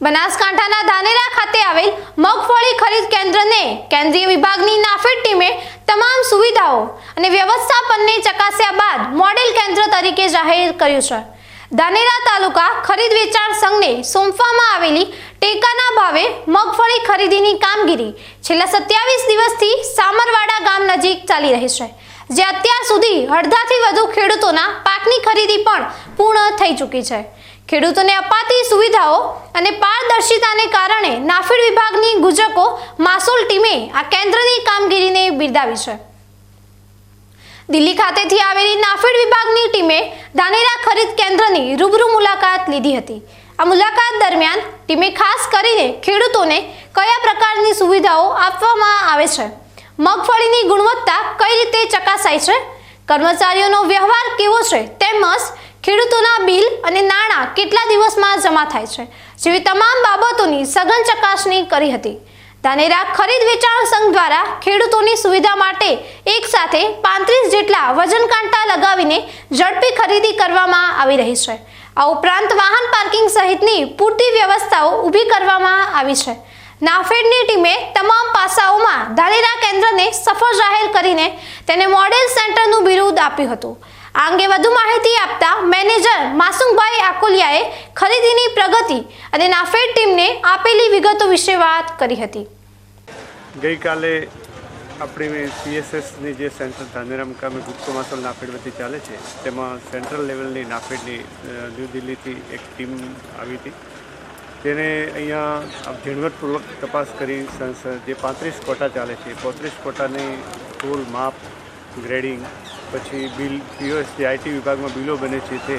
બનાસકાંઠાના ધાનેરા ખાતે આવેલ મગફળી ખરીદ કેન્દ્રને કેન્દ્રીય વિભાગની નાફેડ ટીમે તમામ સુવિધાઓ અને વ્યવસ્થાપનને ચકાસ્યા બાદ મોડેલ કેન્દ્ર તરીકે જાહેર કર્યું છે. ધાનેરા તાલુકા ખરીદ વેચાણ સંઘને સોંપવામાં આવેલી ટેકાના ભાવે મગફળી ખરીદીની કામગીરી છેલ્લા સત્યાવીસ દિવસથી સામરવાડા ગામ નજીક ચાલી રહી છે, જે અત્યાર સુધી અડધાથી વધુ ખેડૂતોના પાકની ખરીદી પણ પૂર્ણ થઈ ચૂકી છે. ખેડૂતોને અપાતી સુવિધાઓ અને પારદર્શિતાને કારણે નાફેડ વિભાગની ગુજકો માસોલ ટીમે આ કેન્દ્રની કામગીરીને બિરદાવી છે. દિલ્હી ખાતેથી આવેલી નાફેડ વિભાગની ટીમે ધાનેરા ખરીદ કેન્દ્રની રૂબરૂ મુલાકાત લીધી હતી. આ મુલાકાત દરમિયાન ટીમે ખાસ કરીને ખેડૂતોને કયા પ્રકારની સુવિધાઓ આપવામાં આવે છે? મગફળીની ગુણવત્તા કઈ રીતે ચકાસાય છે? કર્મચારીઓનો વ્યવહાર કેવો છે? તેમજ ખેડૂતોના બિલ અને નાણાં કેટલા દિવસમાં જમા થાય છે, જેવી તમામ બાબતોની સઘન ચકાસણી કરી હતી. ધાનેરા ખરીદ વેચાણ સંઘ દ્વારા ખેડૂતોની સુવિધા માટે એક સાથે પાંત્રીસ જેટલા વજન કાંટા લગાવીને ઝડપી ખરીદી કરવામાં આવી રહી છે. આ ઉપરાંત વાહન પાર્કિંગ સહિતની પૂરતી વ્યવસ્થાઓ ઊભી કરવામાં આવી છે. નાફેડની ટીમે તમામ પાસાઓમાં ધાનેરા કેન્દ્રને સફળ જાહેર કરીને તેને મોડેલ સેન્ટરનું બિરુદ આપ્યું હતું. આ અંગે વધુ માહિતી આપતા મેનેજર માસુમભાઈ આકોલિયાએ ખરીદીની પ્રગતિ અને નાફેડ ટીમને આપેલી વિગતો વિશે વાત કરી હતી. ગઈકાલે આપણી સીએસએસની જે સેન્ટર ધાનેરામ કામે ગુપ્તો માસલ નાફેડ વતી ચાલે છે, તેમાં સેન્ટ્રલ લેવલની નાફેડની ન્યૂ દિલ્હીથી એક ટીમ આવી હતી. તેને અહીંયા ઝીણવટપૂર્વક તપાસ કરી જે પાંત્રીસ કોટા ચાલે છે, પાંત્રીસ કોટાની ફૂલ માપ ગ્રેડિંગ પછી બિલ, પીઓએસ જે આઈટી વિભાગમાં બિલો બને છે તે,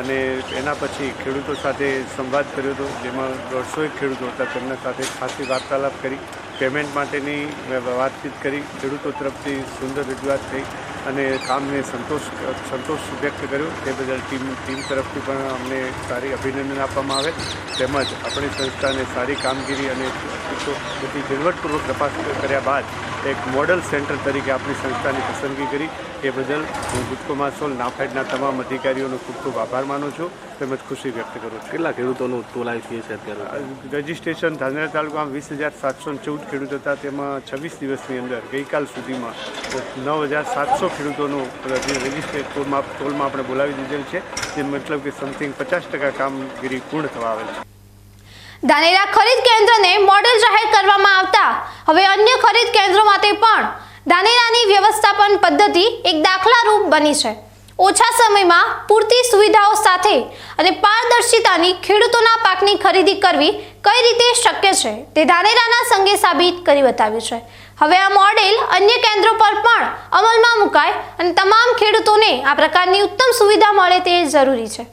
અને એના પછી ખેડૂતો સાથે સંવાદ કર્યો હતો, જેમાં દોઢસો ખેડૂતો હતા, તેમના સાથે ખાસી વાર્તાલાપ કરી. પેમેન્ટ માટેની વાતચીત કરી. ખેડૂતો તરફથી સુંદર રજૂઆત થઈ અને કામને સંતોષ સંતોષ વ્યક્ત કર્યો. તે બદલ ટીમ ટીમ તરફથી પણ અમને સારી અભિનંદન આપવામાં આવે. તેમજ આપણી સંસ્થાને સારી કામગીરી અને બધી ઝીણવટપૂર્વક તપાસ કર્યા બાદ એક મોડલ સેન્ટર તરીકે આપણી સંસ્થાની પસંદગી કરી. એ બદલ હું ગુજકો માસોલ નાફેડના તમામ અધિકારીઓનો ખૂબ ખૂબ આભાર માનું છું. તેમજ ખુશી વ્યક્ત કરું છું. કેટલા ખેડૂતોનું તોલાઈ થયું છે અત્યારે? રજિસ્ટ્રેશન ધાનેરા તાલુકામાં વીસ હજાર સાતસો ચૌદ ખેડૂત હતા, તેમાં છવ્વીસ દિવસની અંદર ગઈકાલ સુધીમાં નવ હજાર સાતસો ખેડૂતોનું રજિસ્ટ્રેટ ટોલમાં ટોલમાં આપણે બોલાવી દીધેલ છે. જે મતલબ કે સમથિંગ પચાસ ટકા કામગીરી પૂર્ણ થવા આવેલ છે. ધાનેરા ખરીદ કેન્દ્રને મોડેલ જાહેર કરવામાં આવતા. હવે અન્ય ખરીદ કેન્દ્રો માટે પણ ધાનેરાની વ્યવસ્થાપન પદ્ધતિ એક દાખલારૂપ બની છે. ઓછા સમયમાં પૂરતી સુવિધાઓ સાથે અને પારદર્શિતાની ખેડૂતોના પાકની ખરીદી કરવી કઈ રીતે શક્ય છે તે ધાનેરાના સંઘે સાબિત કરી બતાવ્યું છે. હવે આ મોડેલ અન્ય કેન્દ્રો પર પણ અમલમાં મુકાય અને તમામ ખેડૂતોને આ પ્રકારની ઉત્તમ સુવિધા મળે તે જરૂરી છે.